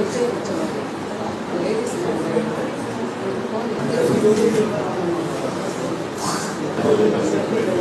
Thank you.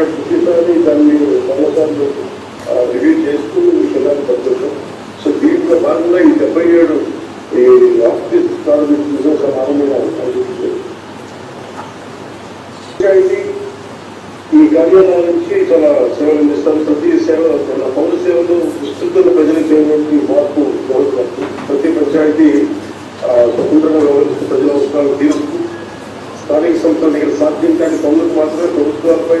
అక్కడ ప్రతిసారి దాన్ని చాలాసార్లు రివ్యూ చేస్తూ మీకు ఎలా పద్ధతులు సో దీంట్లో భాగంగా ఈ డెబ్బై ఏడు ఈ ఆఫీస్ ప్రారంభించిన సమానంగా పంచాయతీ ఈ కార్యాలయం నుంచి చాలా సేవలు అందిస్తాం ప్రతి సేవ తన పౌర సేవలు విస్తృత ప్రజలు చేయడానికి మార్పు కోరుతున్నాం ప్రతి పంచాయతీ స్వతంత్రంగా వ్యవహరిస్తూ ప్రజల అవసరాలు తీరుస్తూ స్థానిక సంస్థల దగ్గర సాధ్యం కానీ పౌరులకు మాత్రమే ప్రభుత్వాలపై